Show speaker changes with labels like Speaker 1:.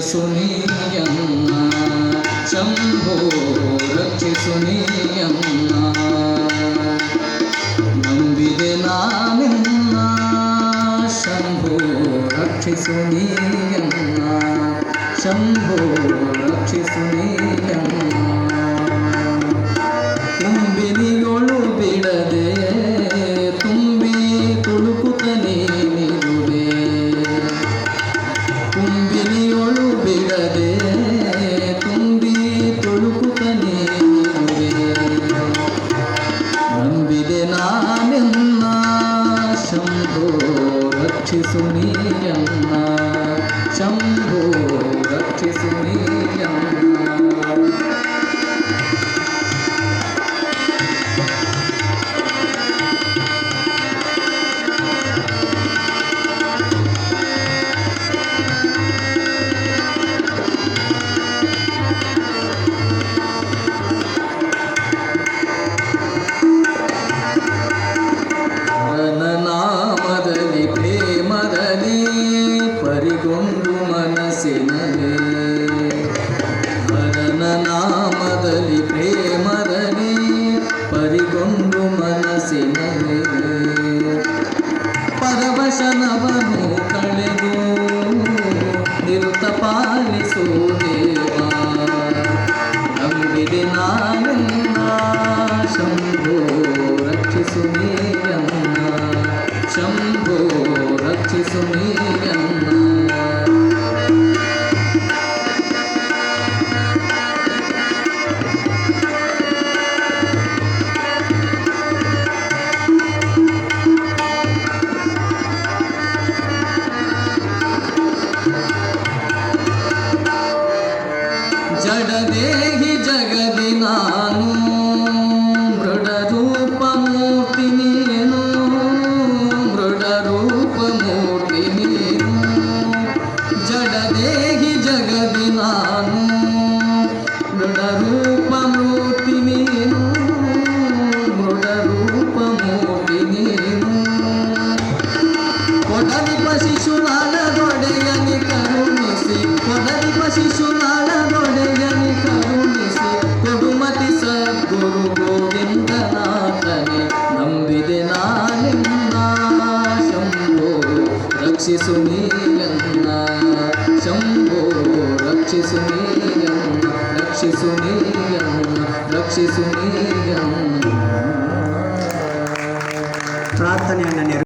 Speaker 1: రక్షిసునీయమ్మ శంభో రక్షిసునీయమ్మ నంబిదే నానమ్మ శంభో రక్షిసునీయమ్మ శంభో రక్షిసునీయమ్మ రక్షి సునీయమ్మ శంభో రక్షి ಪರಿಗೊಂಡು ಮನಸ್ಸಿನಲ್ಲಿ ಹರನ ನಾಮದಲ್ಲಿ ಪ್ರೇಮದಲ್ಲಿ ಪರಿಗೊಂಡು ಮನಸ್ಸಿನಲ್ಲಿ ಪರವಶನವನು ಮೃಡರೂಪ ಮೂರ್ತಿ ನೀನು ಜಡದೇಹಿ ಜಗದಿ ನಾನು ಮೃಡರೂಪ ಮೂರ್ತಿ ನೀನು ಮೃಡರೂಪ ಮೂರ್ತಿ ನೀನು ಕೊಡಲಿಪ ಶಿಶುನಾಳದೊಡೆಯನಿ ಕರುಣಿಸಿ ಕೊಡಲಿಪ ಶಿಶುನಾಳದೊಡೆಯನಿ నీయన్న శంభో రక్షిసు నీయన్న రక్షిసు నీయన్న రక్షిసు
Speaker 2: నీయన్న ప్రార్థన